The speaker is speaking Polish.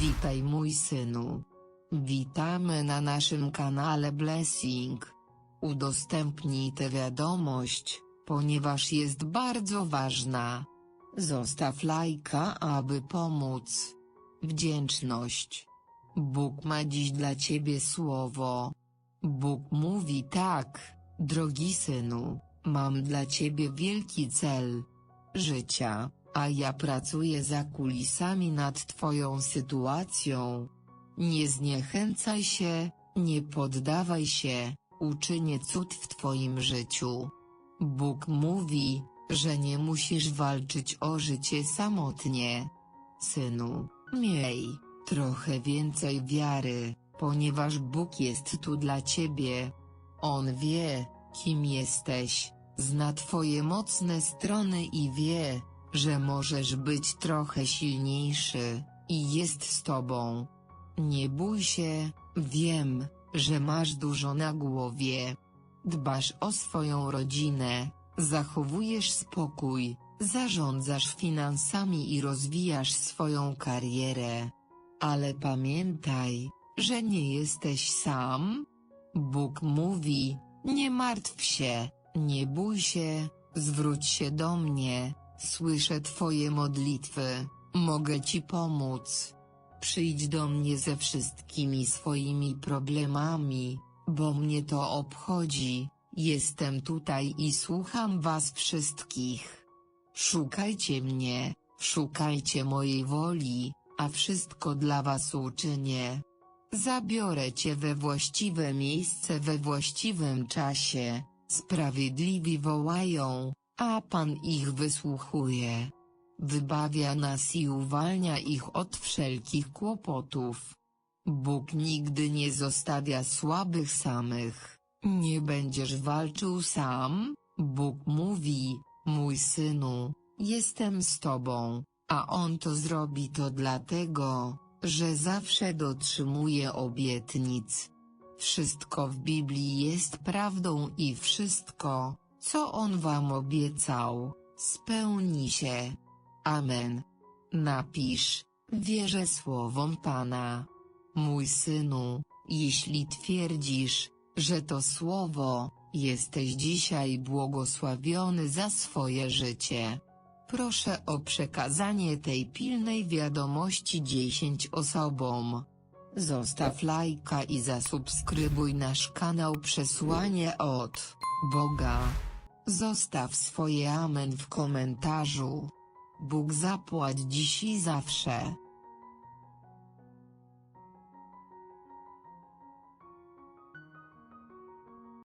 Witaj mój synu. Witamy na naszym kanale Blessing. Udostępnij tę wiadomość, ponieważ jest bardzo ważna. Zostaw lajka, aby pomóc. Wdzięczność. Bóg ma dziś dla ciebie słowo. Bóg mówi tak, drogi synu, mam dla ciebie wielki cel życia, a ja pracuję za kulisami nad twoją sytuacją. Nie zniechęcaj się, nie poddawaj się, uczynię cud w twoim życiu. Bóg mówi, że nie musisz walczyć o życie samotnie. Synu, miej trochę więcej wiary, ponieważ Bóg jest tu dla ciebie. On wie, kim jesteś, zna twoje mocne strony i wie, że możesz być trochę silniejszy, i jest z tobą. Nie bój się, wiem, że masz dużo na głowie. Dbasz o swoją rodzinę, zachowujesz spokój, zarządzasz finansami i rozwijasz swoją karierę. Ale pamiętaj, że nie jesteś sam. Bóg mówi, nie martw się, nie bój się, zwróć się do mnie, słyszę Twoje modlitwy, mogę Ci pomóc. Przyjdź do mnie ze wszystkimi swoimi problemami, bo mnie to obchodzi, jestem tutaj i słucham Was wszystkich. Szukajcie mnie, szukajcie mojej woli, a wszystko dla Was uczynię. Zabiorę Cię we właściwe miejsce we właściwym czasie, sprawiedliwi wołają, a Pan ich wysłuchuje. Wybawia nas i uwalnia ich od wszelkich kłopotów. Bóg nigdy nie zostawia słabych samych. Nie będziesz walczył sam, Bóg mówi, mój synu, jestem z tobą, a on to zrobi to dlatego, że zawsze dotrzymuje obietnic. Wszystko w Biblii jest prawdą i wszystko, co on wam obiecał, spełni się. Amen. Napisz, wierzę słowom Pana. Mój synu, jeśli twierdzisz, że to słowo, jesteś dzisiaj błogosławiony za swoje życie. Proszę o przekazanie tej pilnej wiadomości 10 osobom. Zostaw lajka i zasubskrybuj nasz kanał Przesłanie od Boga. Zostaw swoje amen w komentarzu. Bóg zapłać dziś i zawsze.